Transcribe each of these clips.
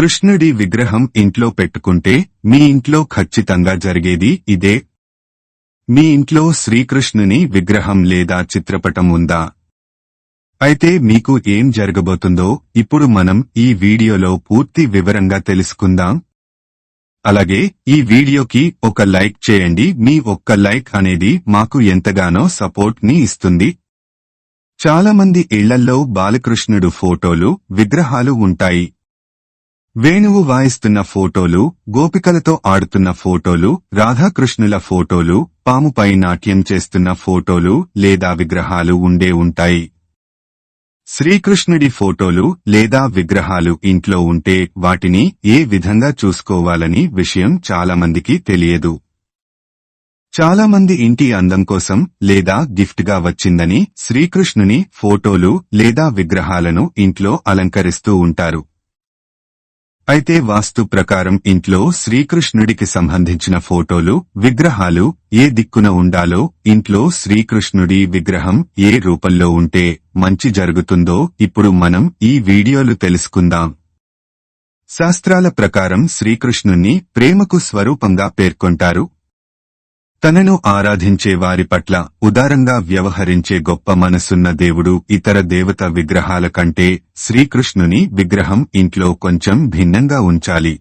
కృష్ణుడి విగ్రహం ఇంట్లో పెట్టుకుంటే మీ ఇంట్లో ఖచ్చితంగా జరిగేది ఇదే. మీ ఇంట్లో శ్రీకృష్ణుని విగ్రహం లేదా చిత్రపటం ఉందా? అయితే మీకు ఏం జరగబోతుందో ఇప్పుడు మనం ఈ వీడియోలో పూర్తి వివరంగా తెలుసుకుందాం. అలాగే ఈ వీడియోకి ఒక లైక్ చేయండి. మీ ఒక్క లైక్ అనేది మాకు ఎంతగానో సపోర్ట్ని ఇస్తుంది. చాలామంది ఇళ్ళల్లో బాలకృష్ణుడు ఫోటోలు విగ్రహాలు ఉంటాయి. వేణువు వాయిస్తున్న ఫోటోలు గోపికలతో ఆడుతున్న ఫోటోలు రాధాకృష్ణుల ఫోటోలు పాముపై నాట్యం చేస్తున్న ఫోటోలు లేదా విగ్రహాలు ఉండే ఉంటాయి. శ్రీకృష్ణుడి ఫోటోలు లేదా విగ్రహాలు ఇంట్లో ఉంటే వాటిని ఏ విధంగా చూసుకోవాలని విషయం చాలామందికి తెలియదు. చాలామంది ఇంటి అందం కోసం లేదా గిఫ్ట్గా వచ్చిందని శ్రీకృష్ణుని ఫోటోలు లేదా విగ్రహాలను ఇంట్లో అలంకరిస్తూ ఉంటారు. అయితే వాస్తు ప్రకారం ఇంట్లో శ్రీకృష్ణుడికి సంబంధించిన ఫోటోలు విగ్రహాలు ఏ దిక్కున ఉండాలో ఇంట్లో శ్రీకృష్ణుడి విగ్రహం ఏ రూపంలో ఉంటే మంచి జరుగుతుందో ఇప్పుడు మనం ఈ వీడియోలు తెలుసుకుందాం. శాస్త్రాల ప్రకారం శ్రీకృష్ణుణ్ణి ప్రేమకు స్వరూపంగా పేర్కొంటారు. తనను ఆరాధించే వారి పట్ల ఉదారంగా వ్యవహరించే గొప్ప మనసున్న దేవుడు ఇతర దేవత విగ్రహాల కంటే శ్రీకృష్ణుని విగ్రహం ఇంట్లో కొంచెం భిన్నంగా ఉంచాలి.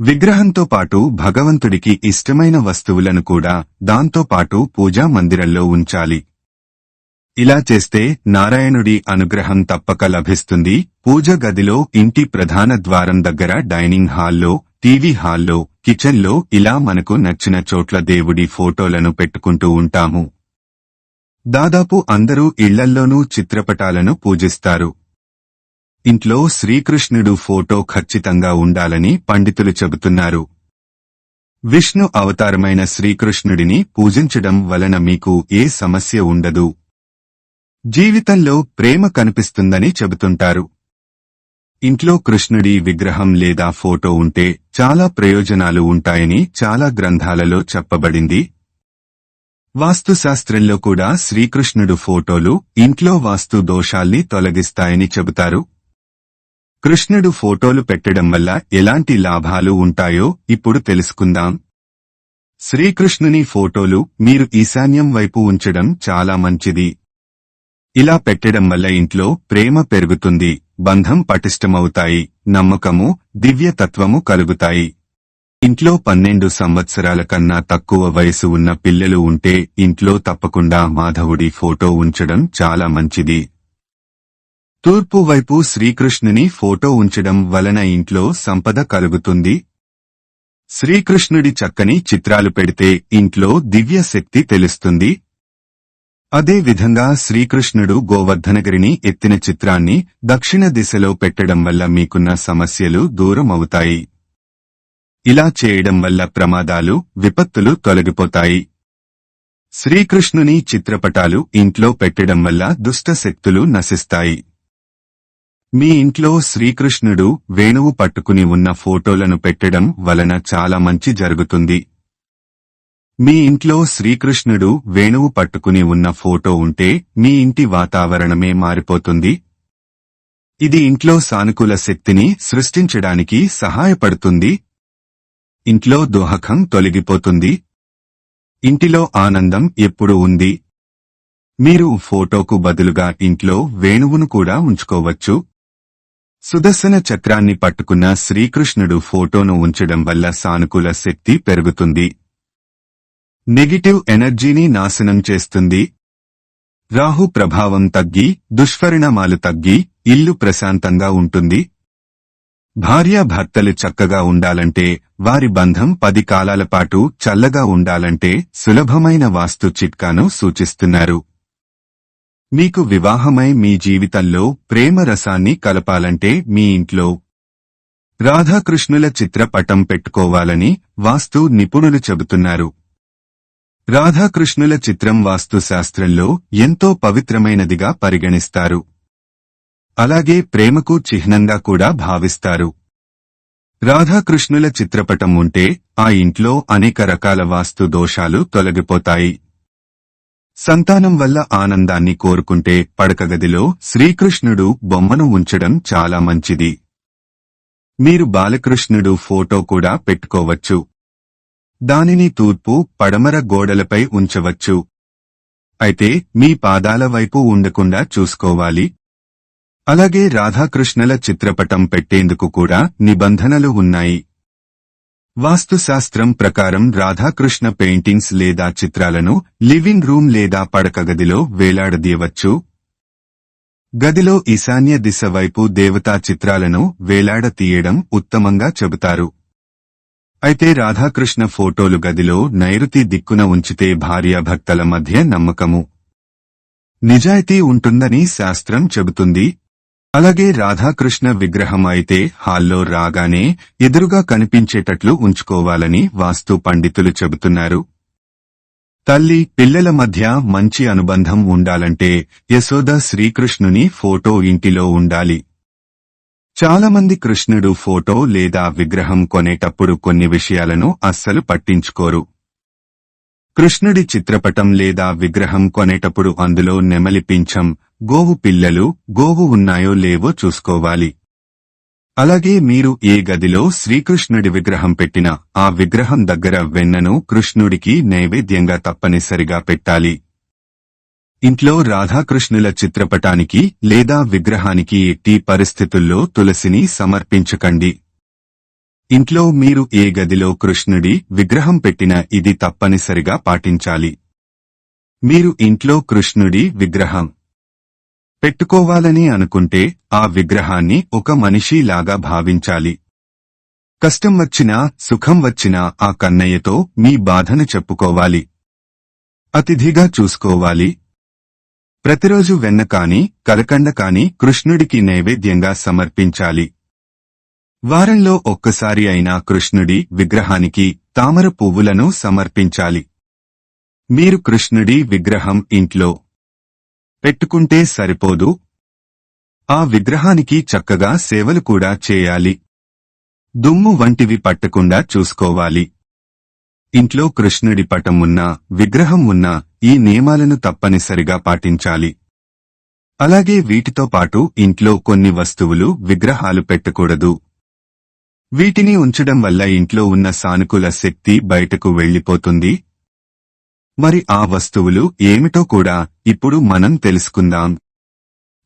విగ్రహంతో పాటు భగవంతుడికి ఇష్టమైన వస్తువులను కూడా దాంతో పాటు పూజా మందిరంలో ఉంచాలి. ఇలా చేస్తే నారాయణుడి అనుగ్రహం తప్పక లభిస్తుంది. పూజ గదిలో ఇంటి ప్రధాన ద్వారం దగ్గర డైనింగ్ హాల్లో టీవీ హాల్లో కిచెన్లో ఇలా మనకు నచ్చిన చోట్ల దేవుడి ఫోటోలను పెట్టుకుంటూ ఉంటాము. దాదాపు అందరూ ఇళ్ళల్లోనూ చిత్రపటాలను పూజిస్తారు. ఇంట్లో శ్రీకృష్ణుడు ఫోటో ఖచ్చితంగా ఉండాలని పండితులు చెబుతున్నారు. విష్ణు అవతారమైన శ్రీకృష్ణుడిని పూజించడం వలన మీకు ఏ సమస్య ఉండదు. జీవితంలో ప్రేమ కనిపిస్తుందని చెబుతుంటారు. ఇంట్లో కృష్ణుడి విగ్రహం లేదా ఫోటో ఉంటే చాలా ప్రయోజనాలు ఉంటాయని చాలా గ్రంథాలలో చెప్పబడింది. వాస్తుశాస్త్రంలో కూడా శ్రీకృష్ణుడు ఫోటోలు ఇంట్లో వాస్తు దోషాల్ని తొలగిస్తాయని చెబుతారు. కృష్ణుడు ఫోటోలు పెట్టడం వల్ల ఎలాంటి లాభాలు ఉంటాయో ఇప్పుడు తెలుసుకుందాం. శ్రీకృష్ణుని ఫోటోలు మీరు ఈశాన్యం వైపు ఉంచడం చాలా మంచిది. ఇలా పెట్టడం వల్ల ఇంట్లో ప్రేమ పెరుగుతుంది. బంధం పటిష్టమవుతాయి నమ్మకము దివ్యతత్వము కలుగుతాయి. ఇంట్లో పన్నెండు సంవత్సరాల కన్నా తక్కువ వయసు ఉన్న పిల్లలు ఉంటే ఇంట్లో తప్పకుండా మాధవుడి ఫోటో ఉంచడం చాలా మంచిది. తూర్పు వైపు శ్రీకృష్ణుని ఫోటో ఉంచడం వలన ఇంట్లో సంపద కలుగుతుంది. శ్రీకృష్ణుడి చక్కని చిత్రాలు పెడితే ఇంట్లో దివ్య శక్తి తెలుస్తుంది. అదే విధంగా శ్రీకృష్ణుడు గోవర్ధనగిరిని ఎత్తిన చిత్రాన్ని దక్షిణ దిశలో పెట్టడం వల్ల మీకున్న సమస్యలు దూరం అవుతాయి ఇలా చేయడం వల్ల ప్రమాదాలు విపత్తులు తొలగిపోతాయి. శ్రీకృష్ణుని చిత్రపటాలు ఇంట్లో పెట్టడం వల్ల దుష్ట శక్తులు నశిస్తాయి. మీ ఇంట్లో శ్రీకృష్ణుడు వేణువు పట్టుకుని ఉన్న ఫోటోలను పెట్టడం వలన చాలా మంచి జరుగుతుంది. మీ ఇంట్లో శ్రీకృష్ణుడు వేణువు పట్టుకుని ఉన్న ఫోటో ఉంటే మీ ఇంటి వాతావరణమే మారిపోతుంది. ఇది ఇంట్లో సానుకూల శక్తిని సృష్టించడానికి సహాయపడుతుంది. ఇంట్లో దోహకం తొలగిపోతుంది. ఇంటిలో ఆనందం ఎప్పుడు ఉంది. మీరు ఫోటోకు బదులుగా ఇంట్లో వేణువును కూడా ఉంచుకోవచ్చు. సుదర్శన చక్రాన్ని పట్టుకున్న శ్రీకృష్ణుడు ఫోటోను ఉంచడం వల్ల సానుకూల శక్తి పెరుగుతుంది. నెగిటివ్ ఎనర్జీని నాశనం చేస్తుంది. రాహు ప్రభావం తగ్గి దుష్పరిణామాలు తగ్గి ఇల్లు ప్రశాంతంగా ఉంటుంది. భార్యాభర్తలు చక్కగా ఉండాలంటే వారి బంధం పది కాలాల పాటు చల్లగా ఉండాలంటే సులభమైన వాస్తు చిట్కాను సూచిస్తున్నారు. మీకు వివాహమై మీ జీవితంలో ప్రేమ రసాన్ని కలపాలంటే మీ ఇంట్లో రాధాకృష్ణుల చిత్రపటం పెట్టుకోవాలని వాస్తు నిపుణులు చెబుతున్నారు. రాధాకృష్ణుల చిత్రం వాస్తుశాస్త్రంలో ఎంతో పవిత్రమైనదిగా పరిగణిస్తారు. అలాగే ప్రేమకు చిహ్నంగా కూడా భావిస్తారు. రాధాకృష్ణుల చిత్రపటం ఉంటే ఆ ఇంట్లో అనేక రకాల వాస్తు దోషాలు తొలగిపోతాయి. సంతానం వల్ల ఆనందాన్ని కోరుకుంటే పడకగదిలో శ్రీకృష్ణుడు బొమ్మను ఉంచడం చాలా మంచిది. మీరు బాలకృష్ణుడు ఫోటో కూడా పెట్టుకోవచ్చు. దానిని తూర్పు పడమర గోడలపై ఉంచవచ్చు. అయితే మీ పాదాల వైపు ఉండకుండా చూసుకోవాలి. అలాగే రాధాకృష్ణల చిత్రపటం పెట్టేందుకు కూడా నిబంధనలు ఉన్నాయి. వాస్తుశాస్త్రం ప్రకారం రాధాకృష్ణ పెయింటింగ్స్ లేదా చిత్రాలను లివింగ్ రూమ్ లేదా పడక గదిలో వేలాడదీయవచ్చు. గదిలో ఈశాన్య దిశ వైపు దేవతా చిత్రాలను వేలాడతీయడం ఉత్తమంగా చెబుతారు. అయితే రాధాకృష్ణ ఫోటోలు గదిలో నైరుతి దిక్కున ఉంచితే భార్యాభర్తల మధ్య నమ్మకము. నిజాయితీ ఉంటుందని శాస్త్రం చెబుతుంది. అలాగే రాధాకృష్ణ విగ్రహం అయితే హాల్లో రాగానే ఎదురుగా కనిపించేటట్లు ఉంచుకోవాలని వాస్తు పండితులు చెబుతున్నారు. తల్లి పిల్లల మధ్య మంచి అనుబంధం ఉండాలంటే యశోద శ్రీకృష్ణుని ఫోటో ఇంటిలో ఉండాలి. చాలామంది కృష్ణుడు ఫోటో లేదా విగ్రహం కొనేటప్పుడు కొన్ని విషయాలను అస్సలు పట్టించుకోరు. కృష్ణుడి చిత్రపటం లేదా విగ్రహం కొనేటప్పుడు అందులో నెమలి పింఛం గోవు పిల్లలు గోవు ఉన్నాయో లేవో చూసుకోవాలి. అలాగే మీరు ఏ గదిలో శ్రీకృష్ణుడి విగ్రహం పెట్టినా ఆ విగ్రహం దగ్గర వెన్నను కృష్ణుడికి నైవేద్యంగా తప్పనిసరిగా పెట్టాలి. ఇంట్లో రాధాకృష్ణుల చిత్రపటానికి లేదా విగ్రహానికి ఎట్టి పరిస్థితుల్లో తులసిని సమర్పించకండి. ఇంట్లో మీరు ఏ గదిలో కృష్ణుడి విగ్రహం పెట్టిన ఇది తప్పనిసరిగా పాటించాలి. మీరు ఇంట్లో కృష్ణుడి విగ్రహం పెట్టుకోవాలని అనుకుంటే ఆ విగ్రహాన్ని ఒక మనిషిలాగా భావించాలి. కష్టం వచ్చినా సుఖం వచ్చినా ఆ కన్నయ్యతో మీ బాధను చెప్పుకోవాలి. అతిథిగా చూసుకోవాలి. ప్రతిరోజు వెన్న కాని కలకండ కాని కృష్ణుడికి నైవేద్యంగా సమర్పించాలి. వారంలో ఒక్కసారి అయినా కృష్ణుడి విగ్రహానికి తామర పువ్వులను సమర్పించాలి. మీరు కృష్ణుడి విగ్రహం ఇంట్లో పెట్టుకుంటే సరిపోదు. ఆ విగ్రహానికి చక్కగా సేవలు కూడా చేయాలి. దుమ్ము వంటివి పట్టకుండా చూసుకోవాలి. ఇంట్లో కృష్ణుడి పటం ఉన్నా విగ్రహం ఉన్నా ఈ నియమాలను తప్పనిసరిగా పాటించాలి. అలాగే వీటితో పాటు ఇంట్లో కొన్ని వస్తువులు విగ్రహాలు పెట్టకూడదు. వీటిని ఉంచడం వల్ల ఇంట్లో ఉన్న సానుకూల శక్తి బయటకు వెళ్ళిపోతుంది మరి ఆ వస్తువులు ఏమిటో కూడా ఇప్పుడు మనం తెలుసుకుందాం.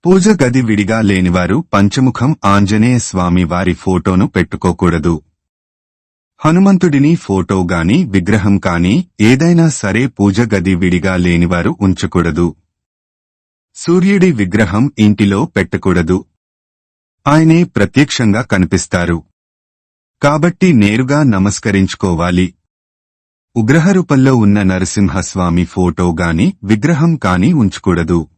పూజ గది విడిగా లేనివారు పంచముఖం ఆంజనేయ స్వామి వారి ఫోటోను పెట్టుకోకూడదు. హనుమంతుడిని ఫోటో గాని విగ్రహం కాని ఏదైనా సరే పూజ గది విడిగా లేనివారు ఉంచకూడదు. సూర్యుడి విగ్రహం ఇంటిలో పెట్టకూడదు. ఆయనే ప్రత్యక్షంగా కనిపిస్తారు. కాబట్టి నేరుగా నమస్కరించుకోవాలి. ఉగ్రహరూపంలో ఉన్న నరసింహస్వామి ఫోటో గాని విగ్రహం కాని ఉంచకూడదు.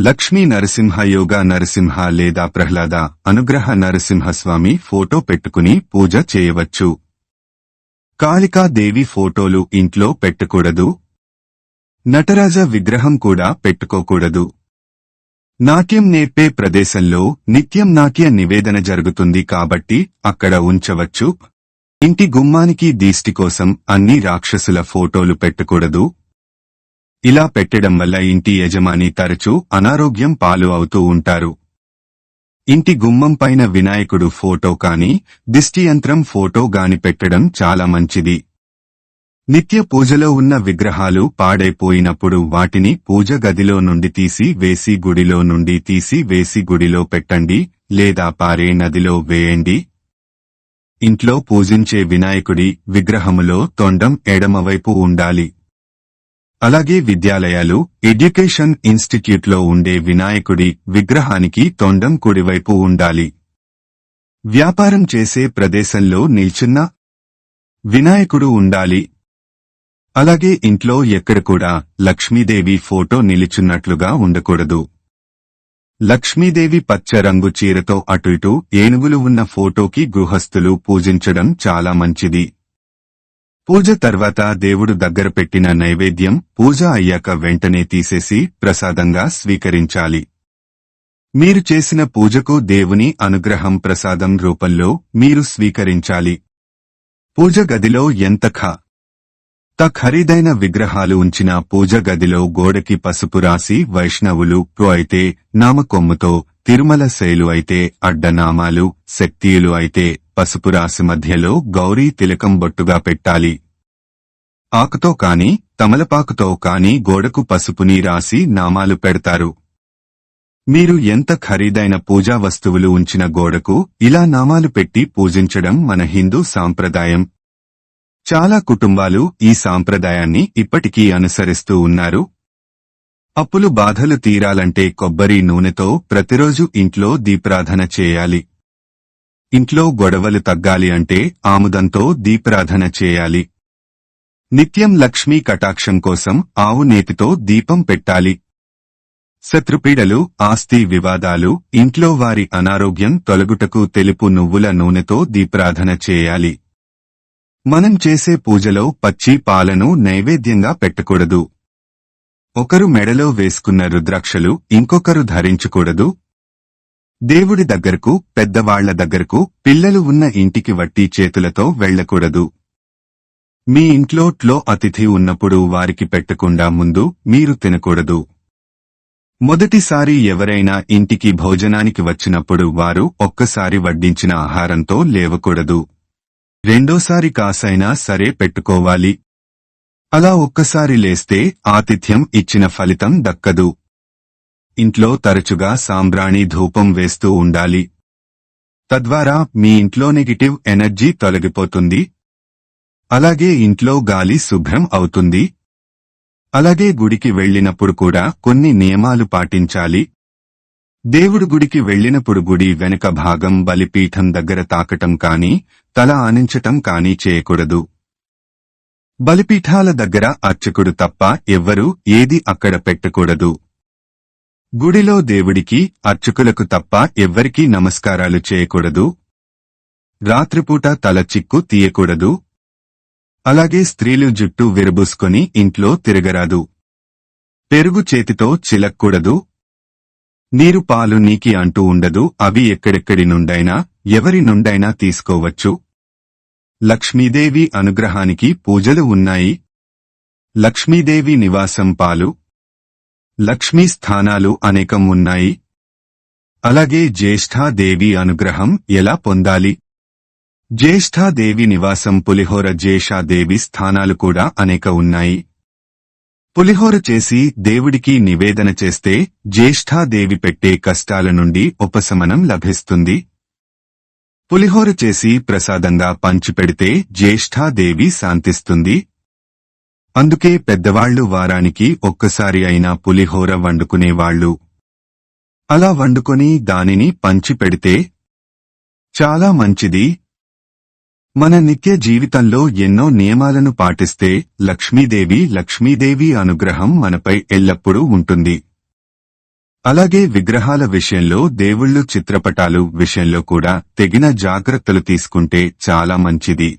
లక్ష్మీ నరసింహ యోగా నరసింహ లేదా ప్రహ్లాద అనుగ్రహ నరసింహస్వామి ఫోటో పెట్టుకుని పూజ చేయవచ్చు. కాళికాదేవి ఫోటోలు ఇంట్లో పెట్టకూడదు. నటరాజ విగ్రహం కూడా పెట్టుకోకూడదు. నాట్యం నేర్పే ప్రదేశంలో నిత్యం నాట్య నివేదన జరుగుతుంది కాబట్టి అక్కడ ఉంచవచ్చు. ఇంటి గుమ్మానికి దీష్టి కోసం అన్ని రాక్షసుల ఫోటోలు పెట్టకూడదు. ఇలా పెట్టడం వల్ల ఇంటి యజమాని తరచూ అనారోగ్యం పాలు అవుతూ ఉంటారు. ఇంటి గుమ్మం పైన వినాయకుడు ఫోటో కాని దిష్టి యంత్రం ఫోటో గాని పెట్టడం చాలా మంచిది. నిత్య పూజలో ఉన్న విగ్రహాలు పాడైపోయినప్పుడు వాటిని పూజ గదిలో నుండి తీసి వేసి గుడిలో నుండి తీసి వేసి గుడిలో పెట్టండి లేదా పారే నదిలో వేయండి. ఇంట్లో పూజించే వినాయకుడి విగ్రహములో తొండం ఎడమవైపు ఉండాలి. అలాగే విద్యాలయాలు ఎడ్యుకేషన్ ఇన్స్టిట్యూట్లో ఉండే వినాయకుడి విగ్రహానికి తొండం కుడివైపు ఉండాలి. వ్యాపారం చేసే ప్రదేశంలో నిల్చున్న వినాయకుడు ఉండాలి. అలాగే ఇంట్లో ఎక్కడ కూడా లక్ష్మీదేవి ఫోటో నిలుచున్నట్లుగా ఉండకూడదు. లక్ష్మీదేవి పచ్చ రంగు చీరతో అటు ఇటు ఏనుగులు ఉన్న ఫోటోకి గృహస్థులు పూజించడం చాలా మంచిది. పూజ తర్వాత దేవుడు దగ్గర పెట్టిన నైవేద్యం పూజ అయ్యాక వెంటనే తీసేసి ప్రసాదంగా స్వీకరించాలి. మీరు చేసిన పూజకు దేవుని అనుగ్రహం ప్రసాదం రూపంలో మీరు స్వీకరించాలి. పూజ గదిలో ఎంత ఖ. త ఖరీదైన విగ్రహాలు ఉంచిన పూజ గదిలో గోడకి పసుపు రాసి వైష్ణవులు ప్రో అయితే నామకొమ్ముతో తిరుమల శైలు అయితే అడ్డనామాలు శక్తియులు అయితే పసుపు రాసి మధ్యలో గౌరీ తిలకం బొట్టుగా పెట్టాలి. ఆకుతో కాని తమలపాకుతో కాని గోడకు పసుపుని రాసి నామాలు పెడతారు. మీరు ఎంత ఖరీదైన పూజా వస్తువులు ఉంచిన గోడకు ఇలా నామాలు పెట్టి పూజించడం మన హిందూ సాంప్రదాయం. చాలా కుటుంబాలు ఈ సాంప్రదాయాన్ని ఇప్పటికీ అనుసరిస్తూ ఉన్నారు. అప్పులు బాధలు తీరాలంటే కొబ్బరి నూనెతో ప్రతిరోజు ఇంట్లో దీప్రాధన చేయాలి. ఇంట్లో గొడవలు తగ్గాలి అంటే ఆముదంతో దీపారాధన చేయాలి. నిత్యం లక్ష్మీ కటాక్షం కోసం ఆవు నేతితో దీపం పెట్టాలి. శత్రుపీడలు ఆస్తి వివాదాలు ఇంట్లో వారి అనారోగ్యం తొలగుటకు తెలుపు నువ్వుల నూనెతో దీపారాధన చేయాలి. మనం చేసే పూజలో పచ్చి పాలను నైవేద్యంగా పెట్టకూడదు. ఒకరు మెడలో వేసుకున్న రుద్రాక్షలు ఇంకొకరు ధరించకూడదు. దేవుడి దగ్గరకు పెద్దవాళ్ళ దగ్గరకు పిల్లలు ఉన్న ఇంటికి వట్టి చేతులతో వెళ్ళకూడదు. మీ ఇంట్లోట్లో అతిథి ఉన్నప్పుడు వారికి పెట్టకుండా ముందు మీరు తినకూడదు. మొదటిసారి ఎవరైనా ఇంటికి భోజనానికి వచ్చినప్పుడు వారు ఒక్కసారి వడ్డించిన ఆహారంతో లేవకూడదు. రెండోసారి కాసైనా సరే పెట్టుకోవాలి. అలా ఒక్కసారి లేస్తే ఆతిథ్యం ఇచ్చిన ఫలితం దక్కదు. ఇంట్లో తరచుగా సాంబ్రాణి ధూపం వేస్తూ ఉండాలి. తద్వారా మీ ఇంట్లో నెగిటివ్ ఎనర్జీ తొలగిపోతుంది. అలాగే ఇంట్లో గాలి శుభ్రం అవుతుంది. అలాగే గుడికి వెళ్ళినప్పుడు కూడా కొన్ని నియమాలు పాటించాలి. దేవుడు గుడికి వెళ్ళినప్పుడు గుడి వెనుక భాగం బలిపీఠం దగ్గర తాకటం కాని తల ఆనించటం కాని చేయకూడదు. బలిపీఠాల దగ్గర అర్చకుడు తప్ప ఎవ్వరూ ఏది అక్కడ పెట్టకూడదు. గుడిలో దేవుడికి అర్చకులకు తప్ప ఎవ్వరికీ నమస్కారాలు చేయకూడదు? రాత్రిపూట తల చిక్కు తీయకూడదు? అలాగే స్త్రీలు జుట్టు విరబూసుకొని ఇంట్లో తిరగరాదు. పెరుగు చేతితో చిలక్కూడదు? నీరు పాలు నీకి అంటూ ఉండదు అవి ఎక్కడెక్కడి నుండైనా ఎవరి నుండైనా తీసుకోవచ్చు. లక్ష్మీదేవి అనుగ్రహానికి పూజలు ఉన్నాయి. లక్ష్మీదేవి నివాసం పాలు లక్ష్మీ స్థానాలు అనేకం ఉన్నాయి. అలాగే జ్యేష్ఠాదేవి అనుగ్రహం ఎలా పొందాలి? జ్యేష్ఠాదేవి నివాసం పులిహోర జ్యేషాదేవి స్థానాలు కూడా అనేక ఉన్నాయి. పులిహోర చేసి దేవుడికి నివేదన చేస్తే జ్యేష్ఠాదేవి పెట్టే కష్టాల నుండి ఉపశమనం లభిస్తుంది. పులిహోర చేసి ప్రసాదంగా పంచిపెడితే జ్యేష్ఠాదేవి శాంతిస్తుంది. అందుకే పెద్దవాళ్ళు వారానికి ఒక్కసారి అయినా పులిహోర వండుకునేవాళ్ళు అలా వండుకొని దానిని పంచిపెడితే చాలా మంచిది. మన నిత్య జీవితంలో ఎన్నో నియమాలను పాటిస్తే లక్ష్మీదేవి లక్ష్మీదేవి అనుగ్రహం మనపై ఎల్లప్పుడూ ఉంటుంది. అలాగే విగ్రహాల విషయంలో దేవుళ్ళు చిత్రపటాలు విషయంలో కూడా తెగిన జాగ్రత్తలు తీసుకుంటే చాలా మంచిది.